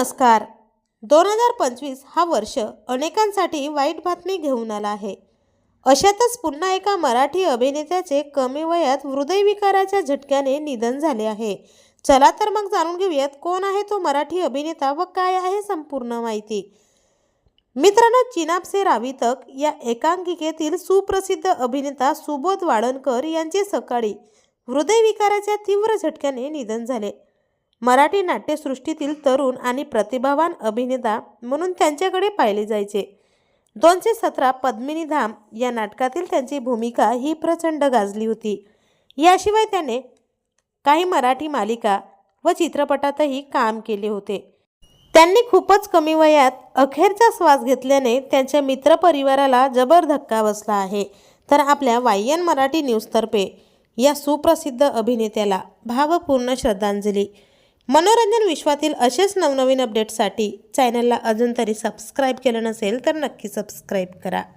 नमस्कार. दोन हजार पंचवीस हा वर्ष अनेकांसाठी वाईट बातमी घेऊन आला आहे. अशातच पुन्हा एका मराठी अभिनेत्याचे कमी वयात हृदयविकाराच्या झटक्याने निधन झाले आहे. चला तर मग जाणून घेऊयात कोण आहे तो मराठी अभिनेता व काय आहे संपूर्ण माहिती. मित्रांनो चिनापसे रावितक या एकांकिकेतील सुप्रसिद्ध अभिनेता सुबोध वाडणकर यांचे सकाळी हृदयविकाराच्या तीव्र झटक्याने निधन झाले. मराठी नाट्यसृष्टीतील तरुण आणि प्रतिभावान अभिनेता म्हणून त्यांच्याकडे पाहिले जायचे. दोनशे सतरा पद्मिनी धाम या नाटकातील त्यांची भूमिका ही प्रचंड गाजली होती. याशिवाय त्याने काही मराठी मालिका व चित्रपटातही काम केले होते. त्यांनी खूपच कमी वयात अखेरचा श्वास घेतल्याने त्यांच्या मित्रपरिवाराला जबर धक्का बसला आहे. तर आपल्या वायन मराठी न्यूजतर्फे या सुप्रसिद्ध अभिनेत्याला भावपूर्ण श्रद्धांजली. मनोरंजन विश्वातील असेच नवनवीन अपडेट्ससाठी चॅनलला अजून तरी सबस्क्राईब केलं नसेल तर नक्की सबस्क्राईब करा.